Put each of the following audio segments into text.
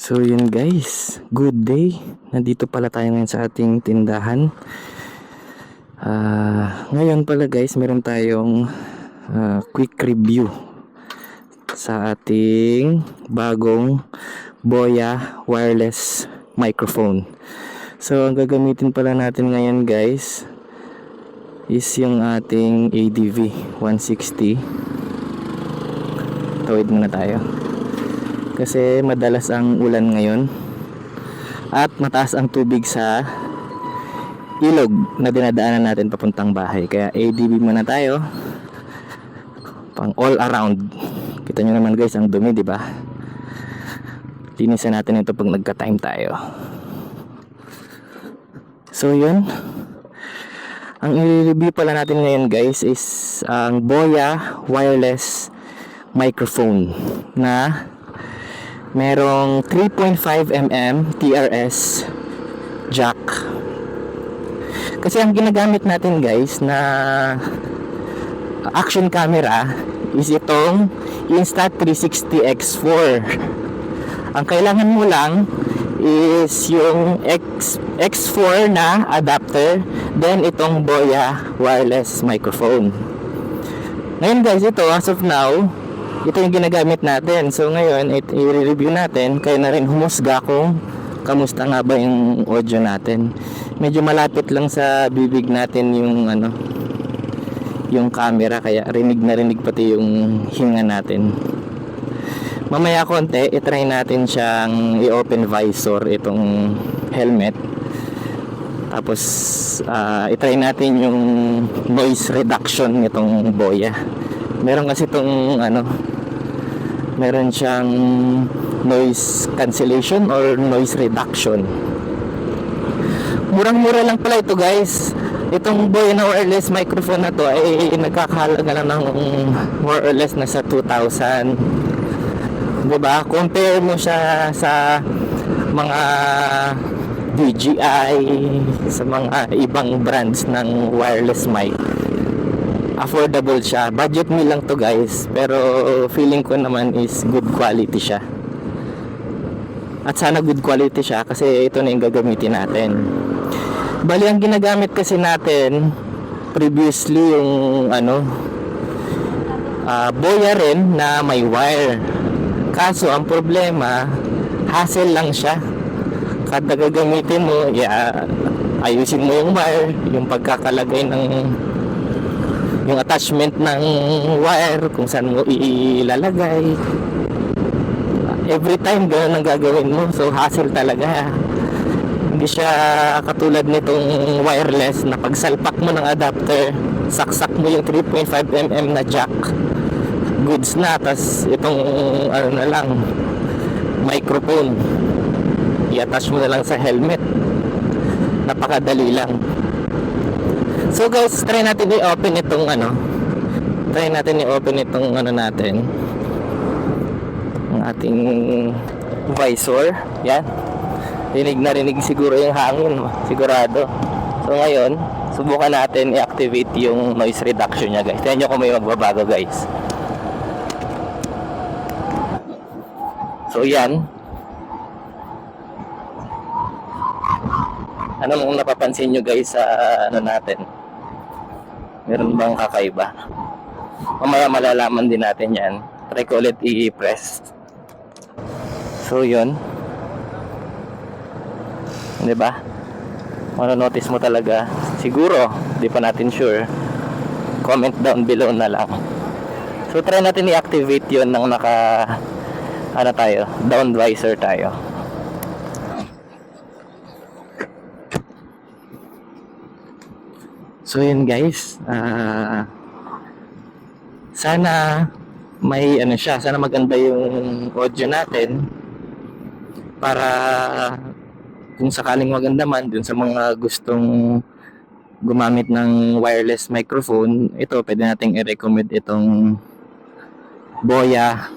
So yun guys, good day. Nandito pala tayo ngayon sa ating tindahan. Ah, ngayon pala guys, meron tayong ah, quick review sa ating bagong Boya wireless microphone. So ang gagamitin pala natin ngayon guys is yung ating ADV 160. Tawid muna tayo kasi madalas ang ulan ngayon. At mataas ang tubig sa ilog na dinadaanan natin papuntang bahay. Kaya ADB muna tayo. Pang all around. Kita nyo naman guys ang dumi di ba? Linisan natin ito pag nagka time tayo. So yun. Ang i-review pala natin ngayon guys is ang Boya wireless microphone na merong 3.5 mm TRS jack. Kasi ang ginagamit natin guys na action camera is itong Insta360 X4 ang kailangan mo lang is yung X, X4 na adapter then itong Boya wireless microphone. Ngayon guys ito as of now ito yung ginagamit natin. So ngayon, i-review natin. Kaya na rin humusga kung kamusta nga ba yung audio natin. Medyo malapit lang sa bibig natin yung ano yung camera kaya rinig na rinig pati yung hinga natin. Mamaya konti, itry natin siyang i-open visor itong helmet. Tapos ah, itry natin yung noise reduction nitong boya. Meron kasi itong ano meron siyang noise cancellation or noise reduction. Murang-mura lang pala ito guys. Itong Boya na wireless microphone na to ay nagkakahalaga lang ng more or less na sa 2,000. 'Di ba? Compare mo siya sa mga DJI, sa mga ibang brands ng wireless mic affordable siya. Budget meal lang to guys. Pero feeling ko naman is good quality siya. At sana good quality siya kasi ito na yung gagamitin natin. Bali ang ginagamit kasi natin previously yung ano ah, boya rin na may wire. Kaso ang problema hassle lang siya. Kada gagamitin mo, yeah, ayusin mo yung wire, yung pagkakalagay ng yung attachment ng wire kung saan mo ilalagay. Every time ganun ang gagawin mo. So hassle talaga. Hindi siya katulad nitong wireless na pagsalpak mo ng adapter saksak mo yung 3.5mm na jack goods na. Tas itong ano na lang microphone i-attach mo na lang sa helmet. Napakadali lang So guys, try natin i-open itong ano. Try natin i-open itong ano natin. Ang ating visor. Yan. Rinig na rinig siguro yung hangin. Sigurado. So ngayon, subukan natin i-activate yung noise reduction niya guys. Tignan nyo kung may magbabago guys. So yan. Ano mong napapansin nyo guys sa ano natin? Meron bang kakaiba? Mamaya malalaman din natin yan. Try ko ulit i-press. So yun. Ba? Mano-notice mo talaga. Siguro, di pa natin sure. Comment down below na lang. So try natin i-activate yun nang naka ano tayo, down visor tayo. So yun guys, ah sana may ano siya, sana maganda yung audio natin para kung sakaling maganda man dun sa mga gustong gumamit ng wireless microphone, ito pwede nating i-recommend itong Boya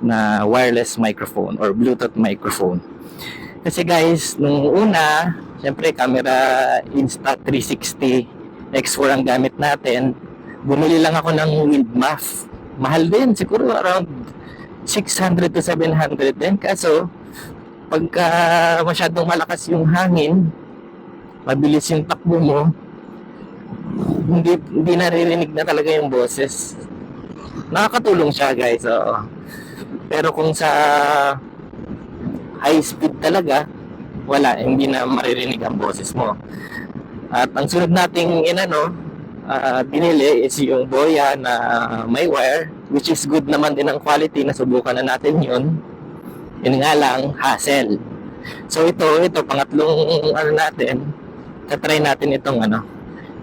na wireless microphone or Bluetooth microphone. Kasi guys, nung una, syempre camera Insta360 X4 ang gamit natin. Bumili lang ako ng wind muff. Mahal din, siguro around 600 to 700 din. Kaso, kapag ka masyadong malakas yung hangin, mabilis yung takbo mo, hindi, hindi naririnig na talaga yung boses. Nakakatulong siya guys, oo. Pero kung sa high speed talaga, wala, hindi na maririnig ang boses mo. At ang sunod nating inano, ah binili is yung Boya na may wire, which is good naman din ang quality, nasubukan na natin yun. Yun nga lang, hassle. So ito, ito, pangatlong ano natin, tatry natin itong ano,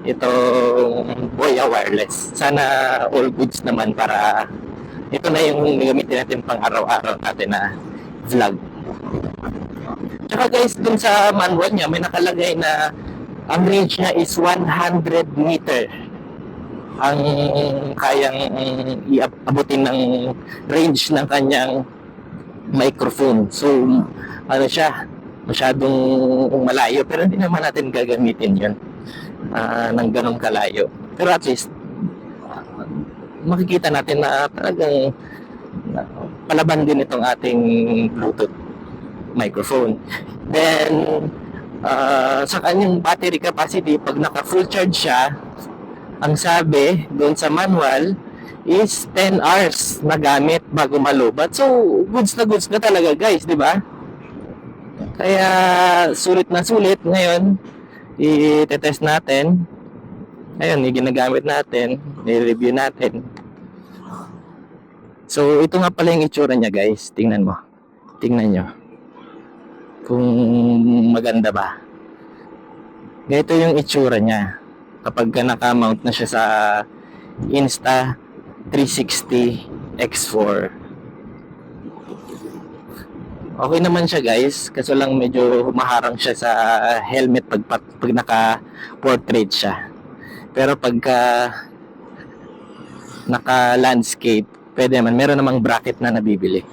itong Boya wireless. Sana all goods naman para ito na yung gagamitin natin pang araw-araw natin na vlog. Tsaka guys, dun sa manual niya, may nakalagay na ang range niya is 100 meter ang kayang iabutin ng range ng kanyang microphone. So, ano siya, masyadong malayo. Pero hindi naman natin gagamitin yun ah, ng ganong kalayo. Pero at least, ah, makikita natin na talagang na, palaban din itong ating Bluetooth microphone. Then, ah, sa kanyang battery capacity, pag naka full charge siya, ang sabi doon sa manual is 10 hours na gamit bago malubat. So, goods na goods na talaga guys, di ba? Kaya, sulit na sulit ngayon, i-test natin. Ayun, ginagamit natin, i-review natin. So, ito nga pala yung itsura niya guys. Tingnan mo. Tingnan nyo. Kung maganda ba. Ganito yung itsura niya. Kapag ka naka-mount na siya sa Insta 360 X4. Okay naman siya guys, kaso lang medyo humaharang siya sa helmet pag, pag, pag naka-portrait siya. Pero pagka naka-landscape, pwede naman. Meron namang bracket na nabibili.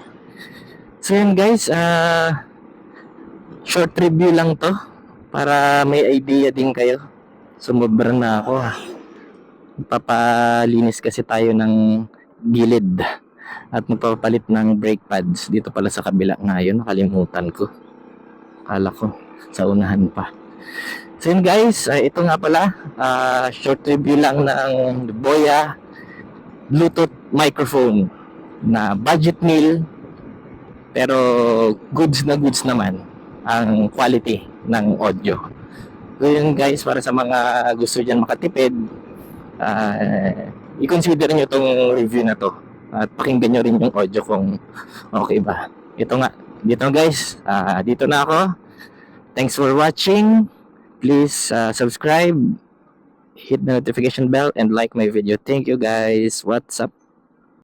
So yun guys, ah short review lang to para may idea din kayo. Sumobra na ako ha. Papalinis kasi tayo ng gilid at magpapalit ng brake pads dito pala sa kabila ngayon nakalimutan ko kala ko sa unahan pa so yun guys ah, ito nga pala ah, short review lang ng Boya Bluetooth microphone na budget meal pero goods na goods naman ang quality ng audio so yun guys para sa mga gusto dyan makatipid ah, i-consider nyo itong review na to at pakinggan nyo rin yung audio kung okay ba. Ito nga, dito guys, ah, dito na ako. Thanks for watching. Please ah, subscribe, hit the notification bell, and like my video. Thank you guys. What's up?